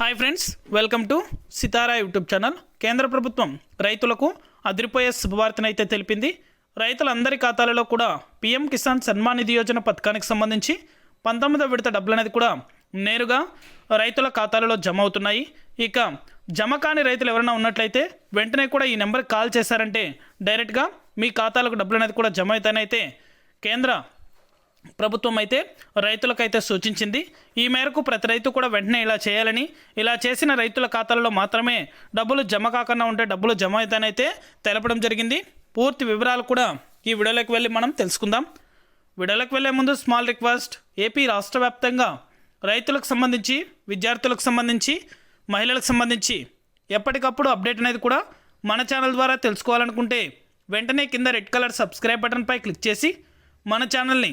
Hi friends welcome to Sitara YouTube channel కేంద్ర ప్రభుత్వం రైతులకు అదిరిపోయే శుభవార్తనైతే తెలిపింది. రైతులందరి ఖాతాలలో కూడా పీఎం కిసాన్ సన్మాన్ నిధి యోజన పథకానికి సంబంధించి పంతొమ్మిదో విడత డబ్బులు అనేది కూడా నేరుగా రైతుల ఖాతాలలో జమ అవుతున్నాయి. ఇక జమ కాని రైతులు ఎవరైనా ఉన్నట్లయితే వెంటనే కూడా ఈ నెంబర్కి కాల్ చేశారంటే డైరెక్ట్గా మీ ఖాతాలకు డబ్బులు అనేది కూడా జమ అవుతానైతే కేంద్ర ప్రభుత్వం అయితే రైతులకైతే సూచించింది. ఈ మేరకు ప్రతి రైతు కూడా వెంటనే ఇలా చేయాలని. ఇలా చేసిన రైతుల ఖాతాలలో మాత్రమే డబ్బులు జమ కాకుండా ఉంటే డబ్బులు జమ అవుతానైతే తెలపడం జరిగింది. పూర్తి వివరాలు కూడా ఈ వీడియోలోకి వెళ్ళి మనం తెలుసుకుందాం. వీడియోలోకి వెళ్ళే ముందు స్మాల్ రిక్వెస్ట్. ఏపీ రాష్ట్ర వ్యాప్తంగా రైతులకు సంబంధించి విద్యార్థులకు సంబంధించి మహిళలకు సంబంధించి ఎప్పటికప్పుడు అప్డేట్ అనేది కూడా మన ఛానల్ ద్వారా తెలుసుకోవాలనుకుంటే వెంటనే కింద రెడ్ కలర్ సబ్స్క్రైబ్ బటన్పై క్లిక్ చేసి మన ఛానల్ని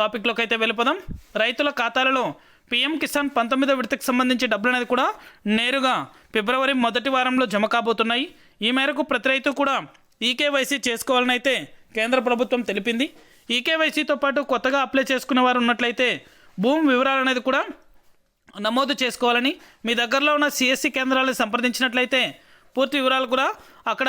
టాపిక్లోకి అయితే వెళ్ళిపోదాం. రైతుల ఖాతాలలో పీఎం కిసాన్ పంతొమ్మిదో విడతకు సంబంధించి డబ్బులు అనేది కూడా నేరుగా ఫిబ్రవరి మొదటి వారంలో జమ కాబోతున్నాయి. ఈ మేరకు ప్రతి రైతు కూడా ఈకేవైసీ చేసుకోవాలని అయితే కేంద్ర ప్రభుత్వం తెలిపింది. ఈకేవైసీతో పాటు కొత్తగా అప్లై చేసుకునే వారు ఉన్నట్లయితే భూమి వివరాలు అనేది కూడా నమోదు చేసుకోవాలని మీ దగ్గరలో ఉన్న సిఎస్సి కేంద్రాలను సంప్రదించినట్లయితే పూర్తి వివరాలు కూడా అక్కడ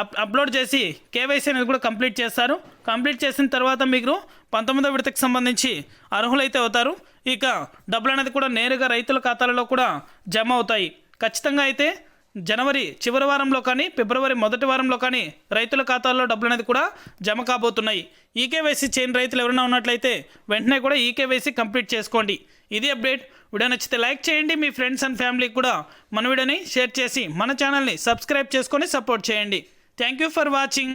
అప్ అప్లోడ్ చేసి కేవైసీ అనేది కూడా కంప్లీట్ చేస్తారు. కంప్లీట్ చేసిన తర్వాత మీకు పంతొమ్మిదో విడతకు సంబంధించి అర్హులైతే అవుతారు. ఇక డబ్బులు అనేది కూడా నేరుగా రైతుల ఖాతాలలో కూడా జమ అవుతాయి. ఖచ్చితంగా అయితే జనవరి చివరి వారంలో కానీ ఫిబ్రవరి మొదటి వారంలో కానీ రైతుల ఖాతాల్లో డబ్బులు అనేది కూడా జమ కాబోతున్నాయి. ఈకేవైసీ చేయని రైతులు ఎవరైనా ఉన్నట్లయితే వెంటనే కూడా ఈకేవైసీ కంప్లీట్ చేసుకోండి. ఇది అప్డేట్. వీడియో నచ్చితే లైక్ చేయండి. మీ ఫ్రెండ్స్ అండ్ ఫ్యామిలీకి కూడా మన వీడియోని షేర్ చేసి మన ఛానల్ని సబ్స్క్రైబ్ చేసుకొని సపోర్ట్ చేయండి. Thank you for watching.